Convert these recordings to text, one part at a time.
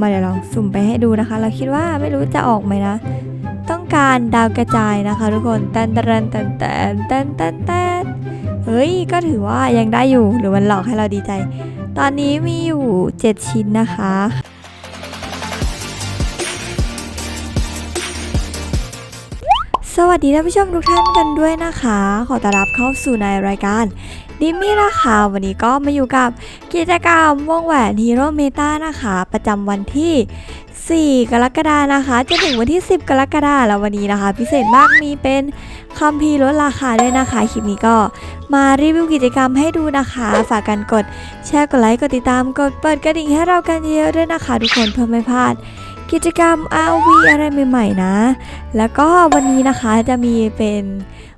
มาเดี๋ยวลองสุ่มไปให้ดูนะคะ เราคิดว่าไม่รู้จะออกไหมนะ ต้องการดาวกระจายนะคะ ทุกคนแตนแตนแตนแตนแตนแตนแตนเฮ้ย ก็ถือว่ายังได้อยู่หรือมันหลอกให้เราดีใจ ตอนนี้มีอยู่ 7 ชิ้นนะคะสวัสดีท่านผู้ชมทุกท่านกันด้วยนะคะ ขอต้อนรับเข้าสู่ในรายการ ดิมมี่นะคะวันนี้ก็มาอยู่กับกิจกรรมวงแหวนฮีโร่เมตานะคะ ประจำวันที่ 4 กรกฎานะคะจนถึงวันที่ 10 กรกฎาแล้ววันนี้นะคะ พิเศษมากมีเป็นคัมภีร์ลดราคาด้วยนะคะคลิปนี้ก็มารีวิวกิจกรรมให้ดูนะคะ ฝากกันกดแชร์กดไลค์กดติดตามกดเปิดกระดิ่งให้เรากันเยอะๆด้วยนะคะ ทุกคนเพื่อไม่พลาดกิจกรรม RV อะไรใหม่ๆนะ แล้วก็วันนี้นะคะจะมีเป็น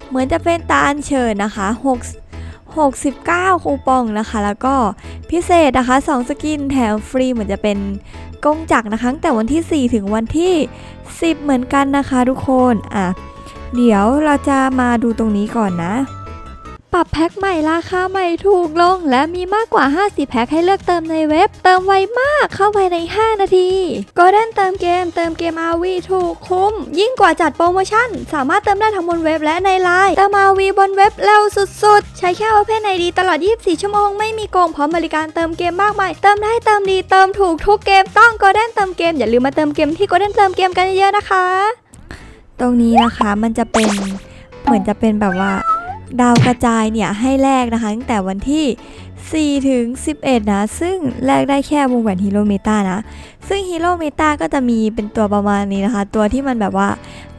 เหมือนจะเป็นตาอัญเชิญนะคะ6 69 คูปองนะคะ แล้วก็พิเศษนะคะ 2 สกินแถมฟรีเหมือนจะเป็นกงจักรนะคะตั้งแต่วันที่ 4 ถึงวันที่ 10 เหมือนกันนะคะทุกคน อะ เดี๋ยวเราจะมาดูตรงนี้ก่อนนะ ปรับแพ็คใหม่ราคาใหม่ถูกลง และมีมากกว่า 50 แพ็คให้เลือกเติมในเว็บ เติมไวมากเข้าไปใน 5 นาทีก็เด้นเติมเกม เติมเกม RV ถูกคุ้ม ยิ่งกว่าจัดโปรโมชั่น สามารถเติมได้ทั้งบนเว็บและในไลน์เติม RV บนเว็บเร็วสุดๆ ใช้แค่ Open ID ตลอด 24 ชั่วโมงไม่มีโกงพร้อมบริการเติมเกมมากมาย เติมได้เติมดีเติมถูกทุกเกมต้องก็เด้นเติมเกมอย่าลืมมาเติมเกมที่ก็เด้นเติมเกมกันเยอะๆนะคะ ตรงนี้นะคะมันจะเป็นเหมือนจะเป็นแบบว่า ดาวกระจายเนี่ยให้แลกนะคะ ตั้งแต่วันที่ 4 ถึง 11 นะ ซึ่งแลกได้แค่วงแหวนฮีโร่เมตานะ ซึ่งฮีโร่เมตาก็จะมีเป็นตัวประมาณนี้นะคะ ตัวที่มันแบบว่า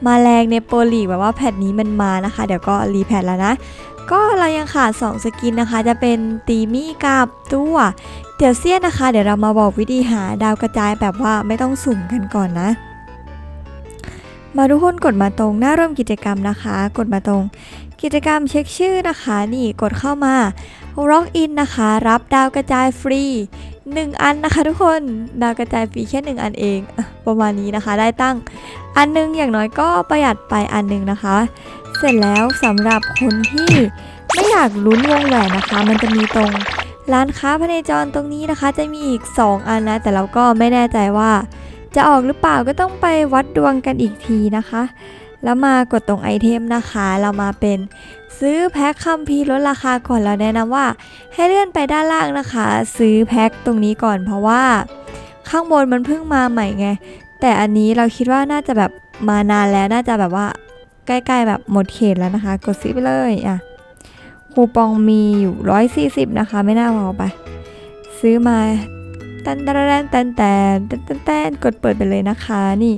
มาแรงในโปรลีแบบว่าแพทนี้มันมานะคะ เดี๋ยวก็รีแพทแล้วนะ ก็เรายังขาด 2 สกินนะคะ จะเป็นตีมี่กับตัวเดี๋ยวเซียนนะคะ เดี๋ยวเรามาบอกวิธีหาดาวกระจายแบบว่าไม่ต้องสุ่มกันก่อนนะมาทุกคนกดมาตรงหน้าร่วมกิจกรรมนะคะ กดมาตรง กิจกรรมเช็คชื่อนะคะนี่กดเข้ามา Rock in นะคะ รับดาวกระจายฟรี 1 อันนะคะทุกคนดาวกระจายฟรีแค่ 1 อันเอง ประมาณนี้นะคะได้ตั้งอันหนึงอย่างน้อยก็ประหยัดไปอันหนึงนะคะ เสร็จแล้วสำหรับคนที่ไม่อยากลุ้นวงแหวนนะคะ มันจะมีตรงร้านค้าพเนจรตรงนี้นะคะ จะมีอีก 2 อันนะ แต่เราก็ไม่แน่ใจว่า จะออกหรือเปล่าก็ต้องไปวัดดวงกันอีกทีนะคะ แล้วมากดตรงไอเทมนะคะ เรามาเป็นซื้อแพ็คคัมพีลดราคาก่อนเราแนะนำว่าให้เลื่อนไปด้านล่างนะคะ ซื้อแพ็คตรงนี้ก่อนเพราะว่า ข้างบนมันเพิ่งมาใหม่ไง แต่อันนี้เราคิดว่าน่าจะแบบมานานแล้วน่าจะแบบว่า ใกล้ๆแบบหมดเขตแล้วนะคะ กดซื้อไปเลยอะคูปองมีอยู่ 140 นะคะ ไม่น่าพอไป ซื้อมาตันตันตันตันตันตันตันกดเปิดไปเลยนะคะนี่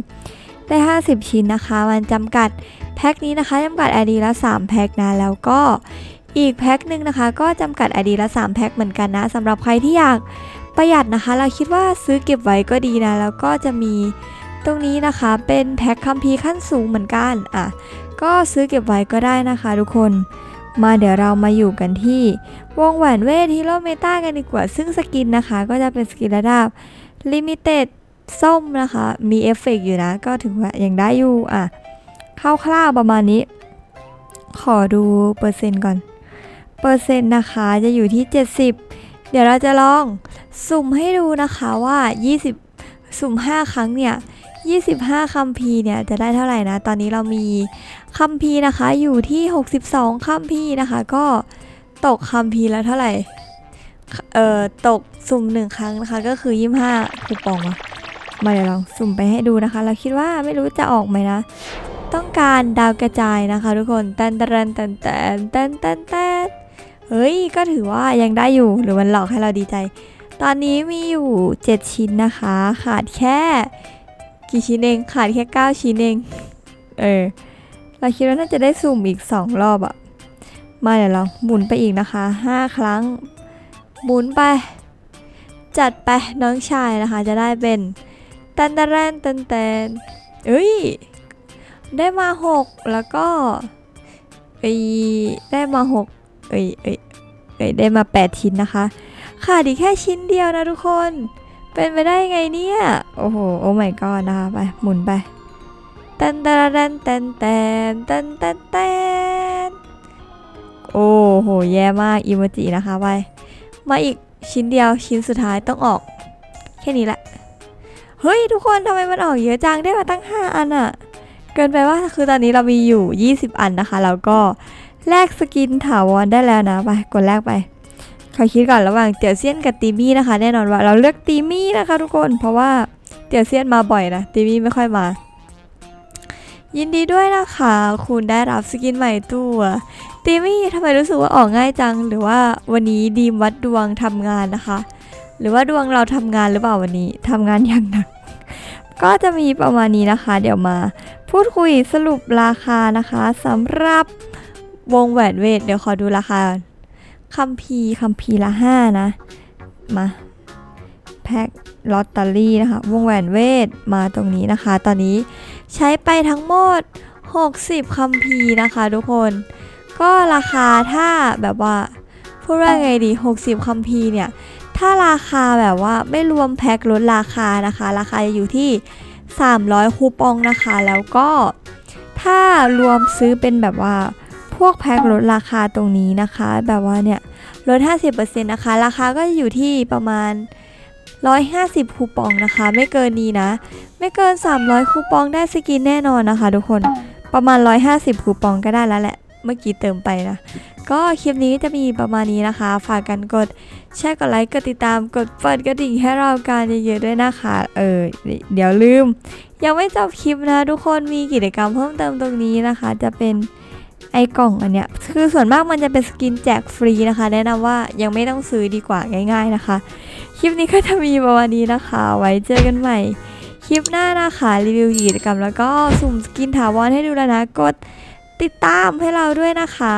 ได้ 50 ชิ้นนะคะมันจำกัดแพ็คนี้นะคะจำกัด ID ละ 3 แพ็คนะแล้วก็อีกแพ็คหนึ่งนะคะ ก็จำกัด ID ละ 3 แพ็คเหมือนกันนะสำหรับใครที่อยากประหยัดนะคะ เราคิดว่าซื้อเก็บไว้ก็ดีนะ แล้วก็จะมีตรงนี้นะคะ เป็นแพ็คคัมภีร์ขั้นสูงเหมือนกันอะก็ซื้อเก็บไว้ก็ได้นะคะทุกคน มาเดี๋ยวเรามาอยู่กันที่ วงแหวนเวทฮีโร่เมตากันดีกว่า ซึ่งสกินนะคะ ก็จะเป็นสกินระดับลิมิเต็ด ส้มนะคะ มีเอฟเฟกต์อยู่นะ ก็ถือว่ายังได้อยู่อะคร่าวๆประมาณนี้ ขอดูเปอร์เซ็นต์ก่อน เปอร์เซ็นต์นะคะจะอยู่ที่ 70 เดี๋ยวเราจะลองสุ่มให้ดูนะคะว่า 20 สุ่ม 5 ครั้งเนี่ย 25คัมภีร์เนี่ยจะได้เท่าไหร่นะ ตอนนี้เรามีคัมภีร์นะคะอยู่ที่ 62คัมภีร์นะคะ ก็ตกคัมภีร์แล้วเท่าไหร่ เอ่อ ตกสุ่มหนึ่งครั้งนะคะ ก็คือ 25คูปองอะ มาเดี๋ยวลองสุ่มไปให้ดูนะคะ เราคิดว่าไม่รู้จะออกไหมนะ ต้องการดาวกระจายนะคะทุกคนแตนแตนแตนแตนแตนแตนแตนเฮ้ย ก็ถือว่ายังได้อยู่หรือมันหลอกให้เราดีใจ ตอนนี้มีอยู่ 7 ชิ้นนะคะ ขาดแค่ กี่ชิ้นเอง ขาดแค่ 9 ชิ้นเอง เออ เราคิดว่าน่าจะได้สุ่มอีก 2 รอบอะมาเดี๋ยวลองหมุนไปอีกนะคะ 5 ครั้ง หมุนไป จัดไปน้องชายนะคะ จะได้เป็น ตันตะแรนตันแตนเอ้ย ได้มา 6 แล้วก็เอ้ยได้มา 6 เอ้ยเอ้ยเอ้ยได้มา 8 ชิ้นนะคะ ขาดอีกแค่ชิ้นเดียวนะทุกคน เป็นไปได้ไงเนี่ย โอ้โห โอ้ไม่ก็นะคะไป หมุนไปตันตะแรนตันแตนตันตันแตนโอ้โห แย่มากอิโมจินะคะไป มาอีกชิ้นเดียวชิ้นสุดท้ายต้องออก แค่นี้แหละ เฮ้ยทุกคนทำไมมันออกเยอะจังได้มาตั้ง 5 อันอะเกินไปว่าคือตอนนี้เรามีอยู่ 20 อันนะคะ แล้วก็แลกสกินถาวรได้แล้วนะไปกดแลกไปขอคิดก่อนระหว่างเตียวเซียนกับตีมี่นะคะ แน่นอนว่าเราเลือกตีมี่นะคะ ทุกคนเพราะว่าเตียวเซียนมาบ่อยนะตีมี่ไม่ค่อยมา ยินดีด้วยนะคะ คุณได้รับสกินใหม่ตัวตีมี่ทำไมรู้สึกว่าออกง่ายจัง หรือว่าวันนี้ดีมวัดดวงทำงานนะคะ หรือว่าดวงเราทำงานหรือเปล่าวันนี้ทำงานอย่างหนัก ก็จะมีประมาณนี้นะคะ เดี๋ยวมาพูดคุยสรุปราคานะคะสำหรับวงแหวนเวท เดี๋ยวขอดูราคาคัมพีคัมพีละห้านะ มาแพ็คลอตเตอรี่นะคะ วงแหวนเวทมาตรงนี้นะคะ ตอนนี้ใช้ไปทั้งหมด 60คัมพีนะคะทุกคน ก็ราคาถ้าแบบว่าพูดว่าไงดี 60คัมพีเนี่ย ถ้าราคาแบบว่าไม่รวมแพ็คลดราคานะคะ ราคาจะอยู่ที่ 300 คูปองนะคะ แล้วก็ถ้ารวมซื้อเป็นแบบว่าพวกแพ็คลดราคาตรงนี้นะคะ แบบว่าเนี่ยลด 50%นะคะ ราคาก็จะอยู่ที่ประมาณ 150 คูปองนะคะ ไม่เกินนี้นะ ไม่เกิน 300 คูปองได้สกินแน่นอนนะคะ ทุกคนประมาณ 150 คูปองก็ได้แล้วแหละ เมื่อกี้เติมไปนะ ก็คลิปนี้จะมีประมาณนี้นะคะ ฝากกันกดแชร์กดไลค์กดติดตามกดเปิดกระดิ่งให้เราการเยอะๆด้วยนะคะ เออเดี๋ยวลืม ยังไม่จบคลิปนะทุกคนมีกิจกรรมเพิ่มเติมตรงนี้นะคะ จะเป็นไอ้กล่องอันเนี้ยคือส่วนมากมันจะเป็นสกินแจกฟรีนะคะ แนะนำว่ายังไม่ต้องซื้อดีกว่าง่าย ๆนะคะ คลิปนี้ก็จะมีประมาณนี้นะคะ ไว้เจอกันใหม่ คลิปหน้านะคะรีวิวกิจกรรมแล้วก็สุ่มสกินถาวรให้ดูแล้วนะกด ติดตามให้เราด้วยนะคะ